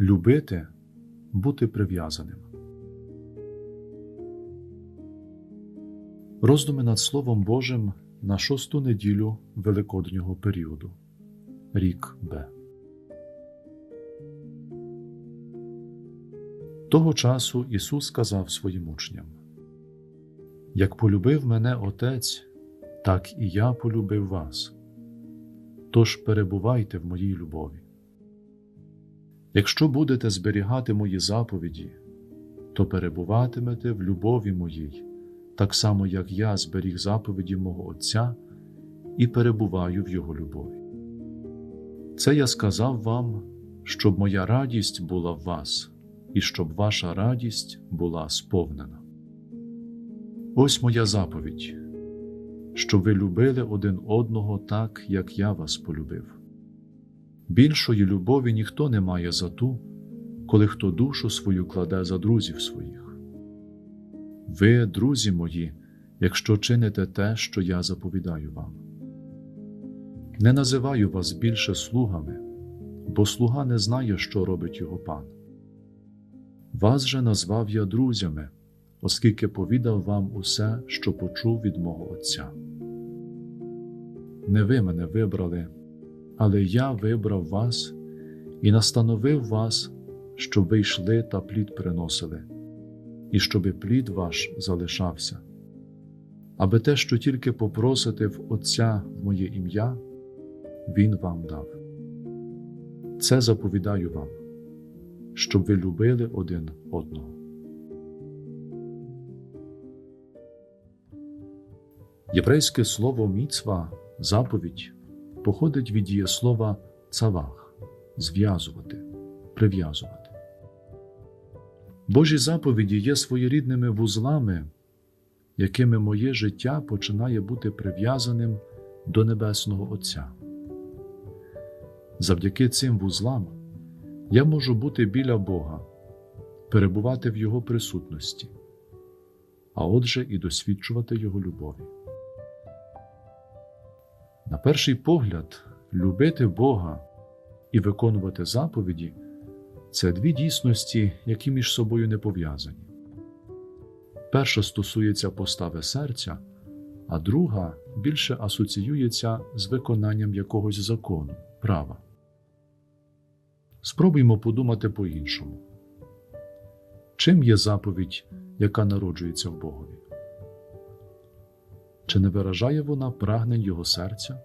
любити, бути прив'язаним. Роздуми над Словом Божим на шосту неділю Великоднього періоду. Рік Б. Того часу Ісус сказав своїм учням: Як полюбив мене Отець, так і я полюбив вас. Тож перебувайте в моїй любові. Якщо будете зберігати мої заповіді, то перебуватимете в любові моїй, так само, як я зберіг заповіді мого Отця і перебуваю в Його любові. Це я сказав вам, щоб моя радість була в вас, і щоб ваша радість була сповнена. Ось моя заповідь, щоб ви любили один одного так, як я вас полюбив. Більшої любові ніхто не має за ту, коли хто душу свою кладе за друзів своїх. Ви, друзі мої, якщо чините те, що я заповідаю вам. Не називаю вас більше слугами, бо слуга не знає, що робить його пан. Вас же назвав я друзями, оскільки повідав вам усе, що почув від мого Отця. Не ви мене вибрали, але я вибрав вас і настановив вас, щоб ви йшли та плід приносили, і щоби плід ваш залишався, аби те, що тільки попросите в Отця в моє ім'я, Він вам дав. Це заповідаю вам, щоб ви любили один одного. Єврейське слово міцва, заповідь, походить від дієслова цавах зв'язувати, прив'язувати. Божі заповіді є своєрідними вузлами, якими моє життя починає бути прив'язаним до Небесного Отця. Завдяки цим вузлам я можу бути біля Бога, перебувати в Його присутності, а отже, і досвідчувати Його любові. На перший погляд, любити Бога і виконувати заповіді це дві дійсності, які між собою не пов'язані. Перша стосується постави серця, а друга більше асоціюється з виконанням якогось закону, права. Спробуймо подумати по-іншому. Чим є заповідь, яка народжується в Богові? Чи не виражає вона прагнень Його серця?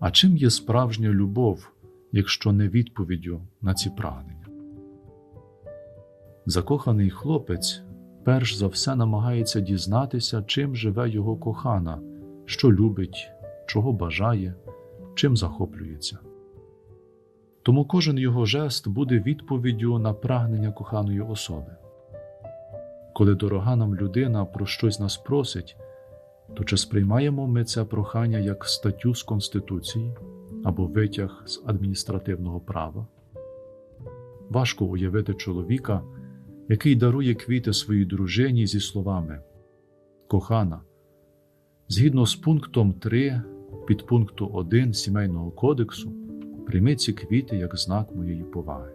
А чим є справжня любов, якщо не відповіддю на ці прагнення? Закоханий хлопець перш за все намагається дізнатися, чим живе його кохана, що любить, чого бажає, чим захоплюється. Тому кожен його жест буде відповіддю на прагнення коханої особи. Коли дорога нам людина про щось нас просить, то чи сприймаємо ми це прохання як статтю з Конституції або витяг з адміністративного права? Важко уявити чоловіка, який дарує квіти своїй дружині зі словами Кохана, згідно з пунктом 3 підпункту 1 Сімейного кодексу, прийми ці квіти як знак моєї поваги.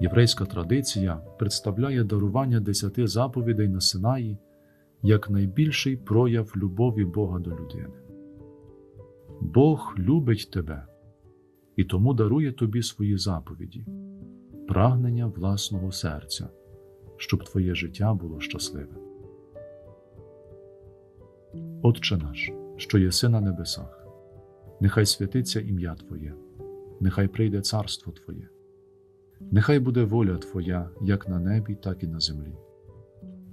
Єврейська традиція представляє дарування десяти заповідей на Синаї як найбільший прояв любові Бога до людини. Бог любить тебе і тому дарує тобі свої заповіді, прагнення власного серця, щоб твоє життя було щасливе. Отче наш, що єси на небесах, нехай святиться ім'я Твоє, нехай прийде царство Твоє, нехай буде воля Твоя як на небі, так і на землі.